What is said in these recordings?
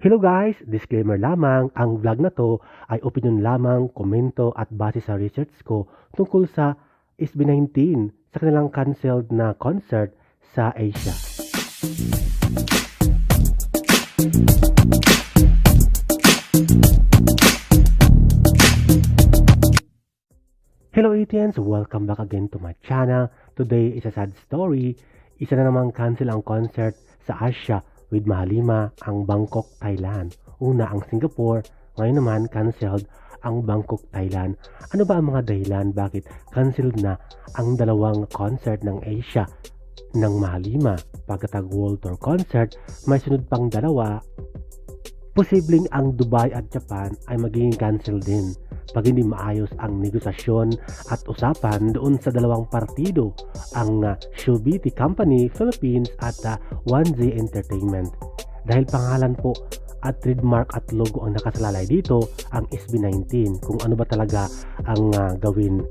Hello guys! Disclaimer lamang, ang vlog na to ay opinion lamang, komento at base sa research ko tungkol sa SB19 sa kanilang cancelled na concert sa Asia. Hello ATNs! Welcome back again to my channel. Today is a sad story. Isa na namang cancel ang concert sa Asia with Mahalima ang Bangkok, Thailand. Una ang Singapore, ngayon naman cancelled ang Bangkok, Thailand. Ano ba ang mga dahilan bakit cancelled na ang dalawang concert ng Asia ng Mahalima? Pagkatag World Tour concert, may sunod pang dalawa. Posibleng ang Dubai at Japan ay magiging cancel din pag hindi maayos ang negosasyon at usapan doon sa dalawang partido, ang uh, Shubiti Company Philippines at uh, 1Z Entertainment. Dahil pangalan po at trademark at logo ang nakasalalay dito, ang SB19, kung ano ba talaga ang uh, gawin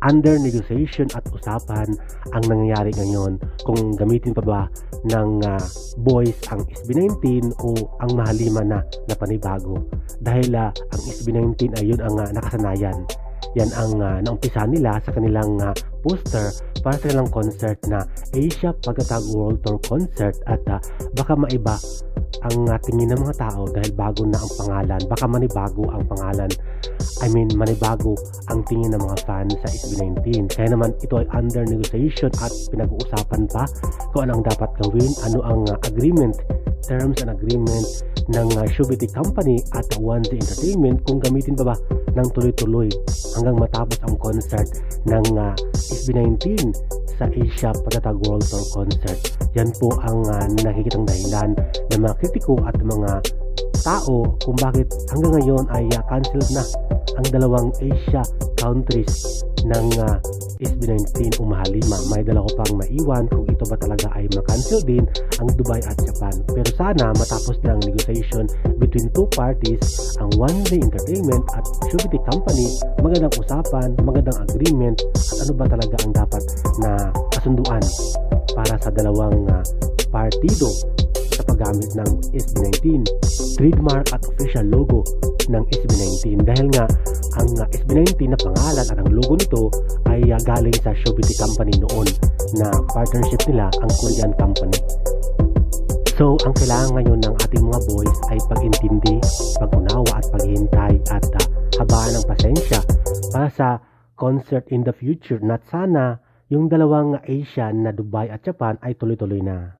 under negotiation at usapan ang nangyayari ngayon kung gamitin pa ba ng uh, boys ang SB19 o ang mahalima na na panibago. Dahil uh, ang SB19 ay yun ang uh, nakasanayan. Yan ang uh, naumpisa nila sa kanilang uh, poster para sa kanilang concert na Asia Pagkatag World Tour Concert at uh, baka maiba ang uh, tingin ng mga tao dahil bago na ang pangalan. Baka manibago ang pangalan I mean manibago ang tingin ng mga fans sa SB19 kaya naman ito ay under negotiation at pinag-uusapan pa kung anong dapat gawin ano ang uh, agreement terms and agreement ng uh, Shubiti Company at 1D Entertainment kung gamitin pa ba ng tuloy-tuloy hanggang matapos ang concert ng uh, SB19 sa Asia Pagkatag World Tour Concert. Yan po ang uh, nakikitang dahilan ng mga kritiko at mga tao kung bakit hanggang ngayon ay uh, canceled na ang dalawang Asia countries ng uh, SB19 umahalima. May dala ko pang maiwan kung ito ba talaga ay makancel din ang Dubai at Japan. Pero sana matapos ng negotiation between two parties, ang One Day Entertainment at Shubiti Company, magandang usapan, magandang agreement at ano ba talaga ang dapat na kasunduan para sa dalawang uh, partido sa paggamit ng SB19, trademark at official logo ng SB19 dahil nga ang uh, SB19 na pangalan at ang logo nito ay uh, galing sa Shobiti Company noon na partnership nila ang Korean company. So, ang kailangan ngayon ng ating mga boys ay pag-intindi, pag-unawa at paghihintay at uh, habaan ng pasensya para sa concert in the future na sana yung dalawang Asian na Dubai at Japan ay tuloy-tuloy na.